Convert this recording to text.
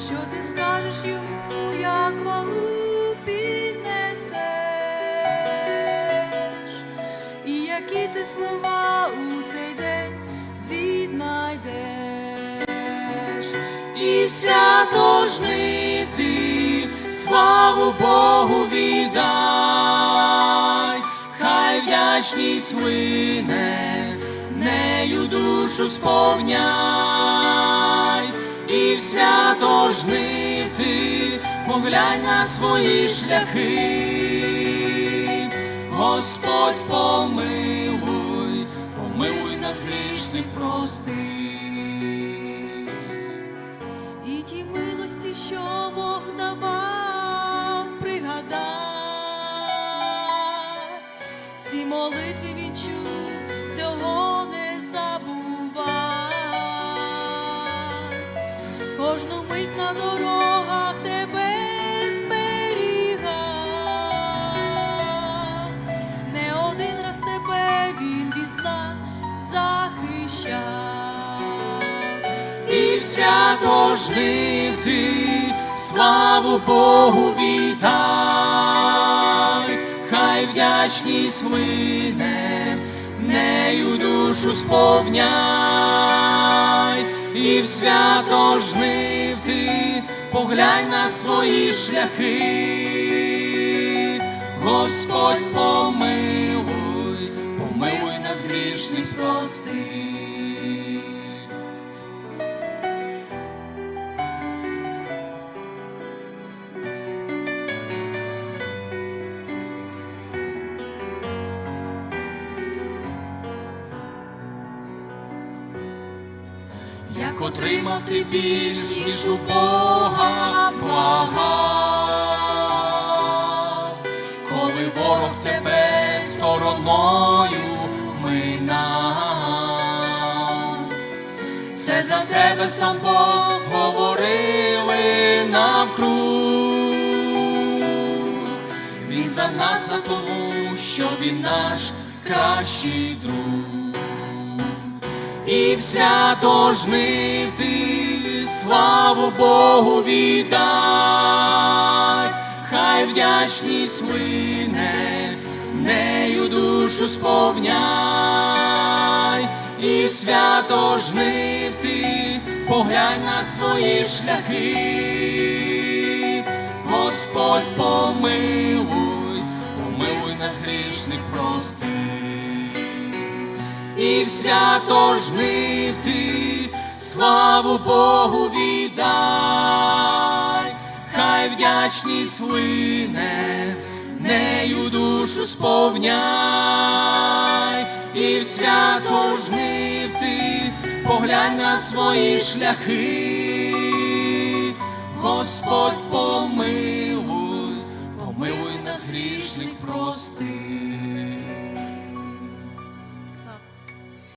скажеш йому, як хвалу піднесеш, і які ти слова у цей день віднайдеш, і свято жнив ти, славу Богу віддай, хай вдячність лине, нею душу сповняй, свято жнив ти, поглянь на свої шляхи, Господь помилуй, помилуй нас грішних простих. І ті милості, що Бог давав, пригадай, всі молитви він чув, цього кожну мить на дорогах тебе зберігав, не один раз тебе він від зла захищав. І в свято жнив ти, славу Богу віддай, хай вдячність лине, нею душу сповняй, і в свято жнив ти, поглянь на свої шляхи, Господь помилуй, помилуй нас грішних простих. Як отримав ти більш, ніж у Бога благав, коли ворог тебе стороною минав, це за тебе сам Бог говорили навкруг. Він за нас за тому, що він наш кращий друг і свято жнив ти, славу Богу віддай, хай вдячність лине, нею душу сповняй, і свято жнив ти, поглянь на свої шляхи, Господь помилуй, помилуй нас грішних простих і в свято жнив ти, славу Богу віддай, хай вдячність лине, нею душу сповняй, і в свято жнив ти, поглянь на свої шляхи, Господь помилуй, помилуй нас грішних простих.